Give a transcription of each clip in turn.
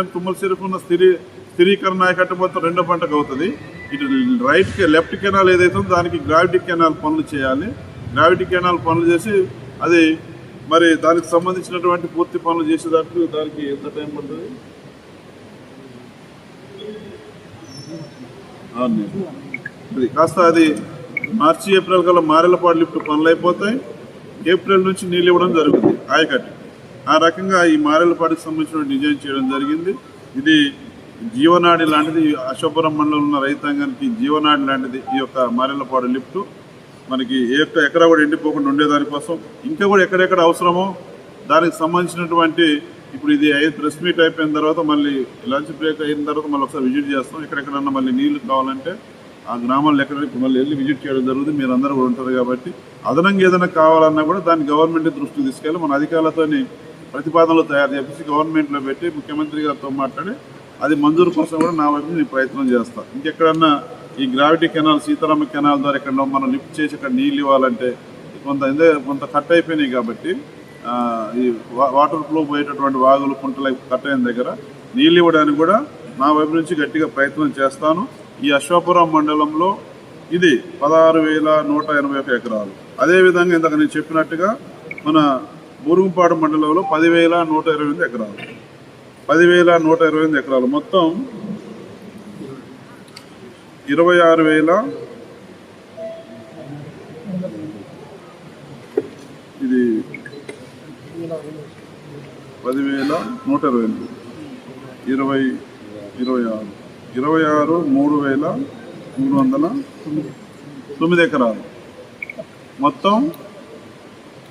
తుమ్మల సిరుపు ఉన్న స్థిరీ స్థిరీకరణ ఆయకట్టు మొత్తం రెండో పంటకు అవుతుంది ఇటు రైట్ లెఫ్ట్ కెనాల్ ఏదైతే దానికి గ్రావిటీ కెనాల్ పనులు చేయాలి. గ్రావిటీ కెనాల్ పనులు చేసి అది మరి దానికి సంబంధించినటువంటి పూర్తి పనులు చేసేదానికి దానికి ఎంత టైం పడుతుంది? అది కాస్త అది మార్చి ఏప్రిల్ కల్లా మారెలపాడు లిఫ్ట్ పనులు అయిపోతాయి. ఏప్రిల్ నుంచి నీళ్ళు ఇవ్వడం జరుగుతుంది. ఆయకట్టు. ఆ రకంగా ఈ మారెలపాడికి సంబంధించిన డిజైన్ చేయడం జరిగింది. ఇది జీవనాడి లాంటిది. అశోపురం మండలంలో ఉన్న రైతాంగానికి జీవనాడి లాంటిది ఈ యొక్క మారేలపాడు లిఫ్ట్. మనకి ఏ ఒక్క ఎక్కడ కూడా ఎండిపోకుండా ఉండేదానికోసం ఇంకా కూడా ఎక్కడెక్కడ అవసరమో దానికి సంబంధించినటువంటి ఇప్పుడు ఇది ఐదు ప్రెస్ మీట్ అయిపోయిన తర్వాత మళ్ళీ లంచ్ బ్రేక్ అయిన తర్వాత మళ్ళీ ఒకసారి విజిట్ చేస్తాం. ఎక్కడెక్కడన్నా మళ్ళీ నీళ్ళు కావాలంటే ఆ గ్రామాల్లో ఎక్కడికి మళ్ళీ వెళ్ళి విజిట్ చేయడం జరుగుతుంది. మీరు అందరూ కూడా ఉంటారు కాబట్టి అదనంగా ఏదైనా కావాలన్నా కూడా దాన్ని గవర్నమెంట్ దృష్టికి తీసుకెళ్ళి మన అధికారులతోని ప్రతిపాదనలు తయారు చేసి గవర్నమెంట్లో పెట్టి ముఖ్యమంత్రి గారితో మాట్లాడి అది మంజూరు కోసం కూడా నా వైపు నేను ప్రయత్నం చేస్తాను ఇంకెక్కడన్నా ఈ గ్రావిటీ కెనాల్ సీతారామ కెనాల్ ద్వారా ఎక్కడ మనం లిఫ్ట్ చేసి అక్కడ నీళ్ళు ఇవ్వాలంటే కొంత కొంత కట్ అయిపోయినాయి కాబట్టి ఈ వా- వాటర్ ఫ్లో పోయేటటువంటి వాగులు కుంటలు కట్ అయిన దగ్గర నీళ్ళు ఇవ్వడానికి కూడా నా వైపు నుంచి గట్టిగా ప్రయత్నం చేస్తాను. ఈ అశ్వాపురం మండలంలో ఇది పదహారు వేల నూట ఎనభై ఒక ఎకరాలు. అదేవిధంగా ఇందాక నేను చెప్పినట్టుగా మన మురుగుపాడు మండలంలో పదివేల నూట ఇరవై ఎనిమిది ఎకరాలు. పదివేల నూట ఇరవై ఎనిమిది ఎకరాలు. మొత్తం ఇరవై ఆరు వేల ఇది పదివేల నూట ఇరవై ఎనిమిది. ఇరవై ఇరవై ఆరు. ఇరవై ఆరు మూడు వేల మూడు వందల తొమ్మిది ఎకరాలు. మొత్తం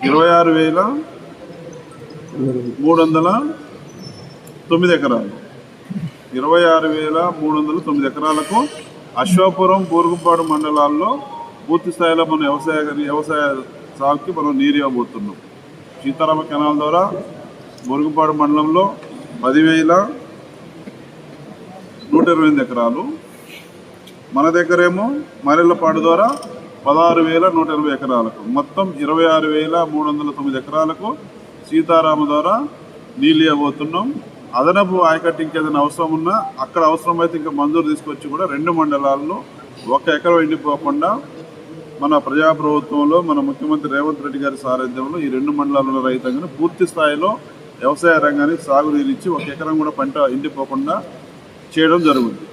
ఇరవై ఆరు వేల మూడు వందల తొమ్మిది ఎకరాలు. ఇరవై ఆరు వేల మూడు వందల తొమ్మిది ఎకరాలకు అశ్వాపురం బూరుగుపాడు మండలాల్లో పూర్తి స్థాయిలో మనం వ్యవసాయ వ్యవసాయ సాగుకి మనం నీరు ఇవ్వబోతున్నాం. సీతారామ కెనాల్ ద్వారా బూరుగుపాడు మండలంలో పదివేల నూట ఇరవై ఎనిమిది ఎకరాలు. మన దగ్గరేమో మరెళ్ళపాడు ద్వారా పదహారు వేల నూట ఇరవై ఎకరాలకు. మొత్తం ఇరవై ఆరు వేల మూడు వందల తొమ్మిది ఎకరాలకు సీతారామ ద్వారా నీళ్ళు ఇవ్వబోతున్నాం. అదనపు ఆయకట్టు ఇంకేదైనా అవసరం ఉన్నా అక్కడ అవసరమైతే ఇంకా మంజూరు తీసుకొచ్చి కూడా రెండు మండలాల్లో ఒక ఎకరం ఎండిపోకుండా మన ప్రజాప్రభుత్వంలో మన ముఖ్యమంత్రి రేవంత్ రెడ్డి గారి సారథ్యంలో ఈ రెండు మండలాల్లో రైతాంగాన్ని పూర్తి స్థాయిలో వ్యవసాయ రంగానికి సాగునీరు ఇచ్చి ఒక ఎకరం కూడా పంట ఎండిపోకుండా చేయడం జరుగుతుంది.